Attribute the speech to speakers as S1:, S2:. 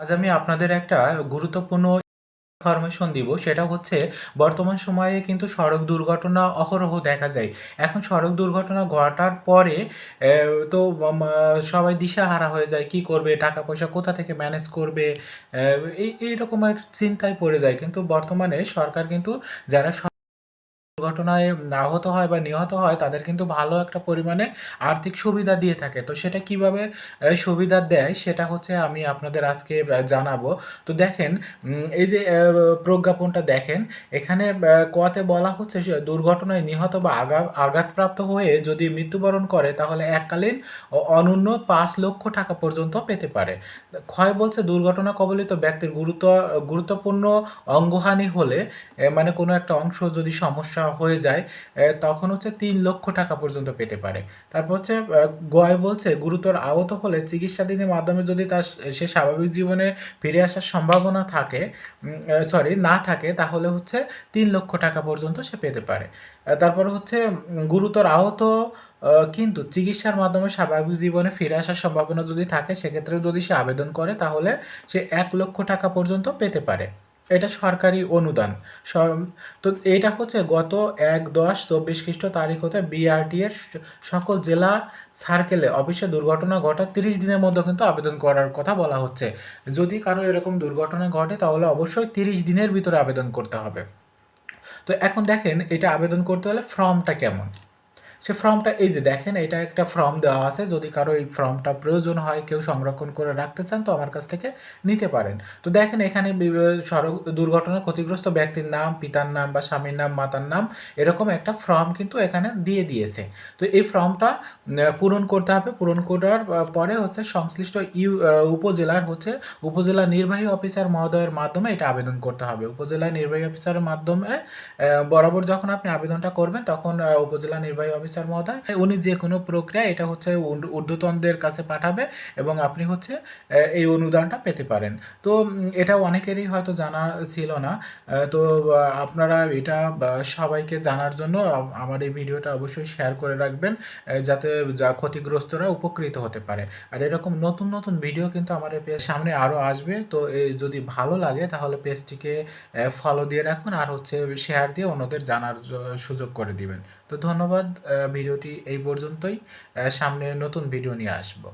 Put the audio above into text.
S1: আজ আমি আপনাদের একটা গুরুত্বপূর্ণ ইনফরমেশন দিব। সেটা হচ্ছে, বর্তমান সময়ে কিন্তু সড়ক দুর্ঘটনা অহরহ দেখা যায়। এখন সড়ক দুর্ঘটনা ঘটার পরে তো সবাই দিশাহারা হয়ে যায়, কি করবে টাকা পয়সা কোথা থেকে ম্যানেজ করবে এই এই রকমের চিন্তায় পড়ে যায়। কিন্তু বর্তমানে সরকার কিন্তু যারা দুর্ঘটনায় আহত হয় বা নিহত হয়, তাদের কিন্তু ভালো একটা পরিমাণে আর্থিক সুবিধা দিয়ে থাকে। তো সেটা কীভাবে সুবিধা দেয় সেটা হচ্ছে আমি আপনাদের আজকে জানাব। তো দেখেন এই যে প্রজ্ঞাপনটা দেখেন, এখানে কতে বলা হচ্ছে দুর্ঘটনায় নিহত বা আগা, আঘাতপ্রাপ্ত হয়ে যদি মৃত্যুবরণ করে, তাহলে এককালীন অনন্য পাঁচ লক্ষ টাকা পর্যন্ত পেতে পারে। ক্ষয় বলছে দুর্ঘটনা কবলিত ব্যক্তির গুরুত্ব, গুরুত্বপূর্ণ অঙ্গহানি হলে মানে কোনো একটা অংশ যদি সমস্যা হয়ে যায় তখন হচ্ছে তিন লক্ষ টাকা পর্যন্ত পেতে পারে। তারপর হচ্ছে গয় বলছে, গুরুতর আহত হলে চিকিৎসাধীনের মাধ্যমে যদি তার সে স্বাভাবিক জীবনে ফিরে আসার সম্ভাবনা থাকে সরি না থাকে, তাহলে হচ্ছে তিন লক্ষ টাকা পর্যন্ত সে পেতে পারে। তারপরে হচ্ছে গুরুতর আহত কিন্তু চিকিৎসার মাধ্যমে স্বাভাবিক জীবনে ফিরে আসার সম্ভাবনা যদি থাকে সেক্ষেত্রে যদি সে আবেদন করে, তাহলে সে এক লক্ষ টাকা পর্যন্ত পেতে পারে। এটা সরকারি অনুদান। তো এটা হচ্ছে গত এক দশ চব্বিশ খ্রিস্ট তারিখ হতে বিআরটি এর সকল জেলা সার্কেলে অফিসে দুর্ঘটনা ঘটার তিরিশ দিনের মধ্যে কিন্তু আবেদন করার কথা বলা হচ্ছে। যদি কারও এরকম দুর্ঘটনা ঘটে, তাহলে অবশ্যই তিরিশ দিনের ভিতরে আবেদন করতে হবে। তো এখন দেখেন, এটা আবেদন করতে হলে ফর্মটা কেমন? সে ফর্মটা, এই যে দেখেন, এটা একটা ফর্ম দেওয়া আছে। যদি কারও এই ফর্মটা প্রয়োজন হয়, কেউ সংরক্ষণ করে রাখতে চান, তো আমার কাছ থেকে নিতে পারেন। তো দেখেন, এখানে সড়ক দুর্ঘটনায় ক্ষতিগ্রস্ত ব্যক্তির নাম, পিতার নাম বা স্বামীর নাম, মাতার নাম, এরকম একটা ফর্ম কিন্তু এখানে দিয়ে দিয়েছে। তো এই ফর্মটা পূরণ করতে হবে। পূরণ করার পরে হচ্ছে সংশ্লিষ্ট ইউ উপজেলার হচ্ছে, উপজেলা নির্বাহী অফিসার মহোদয়ের মাধ্যমে এটা আবেদন করতে হবে। উপজেলা নির্বাহী অফিসারের মাধ্যমে বরাবর যখন আপনি আবেদনটা করবেন, তখন উপজেলা নির্বাহী অফিসার মহোদয়, উনি যে কোনো প্রক্রিয়া এটা হচ্ছে ঊর্ধ্ব- ঊর্ধ্বতনদের কাছে পাঠাবে এবং আপনি হচ্ছে এই অনুদানটা পেতে পারেন। তো এটা অনেকেরই হয়তো জানা ছিল না। তো আপনারা এটা সবাইকে জানার জন্য আমার এই ভিডিওটা অবশ্যই শেয়ার করে রাখবেন যাতে যা ক্ষতিগ্রস্তরা উপকৃত হতে পারে। আর এরকম নতুন নতুন ভিডিও কিন্তু আমার পেজ সামনে আরও আসবে। তো এই যদি ভালো লাগে তাহলে পেজটিকে ফলো দিয়ে রাখুন আর হচ্ছে শেয়ার দিয়ে অন্যদের জানার সুযোগ করে দিবেন। তো ধন্যবাদ ভিডিওটি এই পর্যন্তই। সামনে নতুন ভিডিও নিয়ে আসব।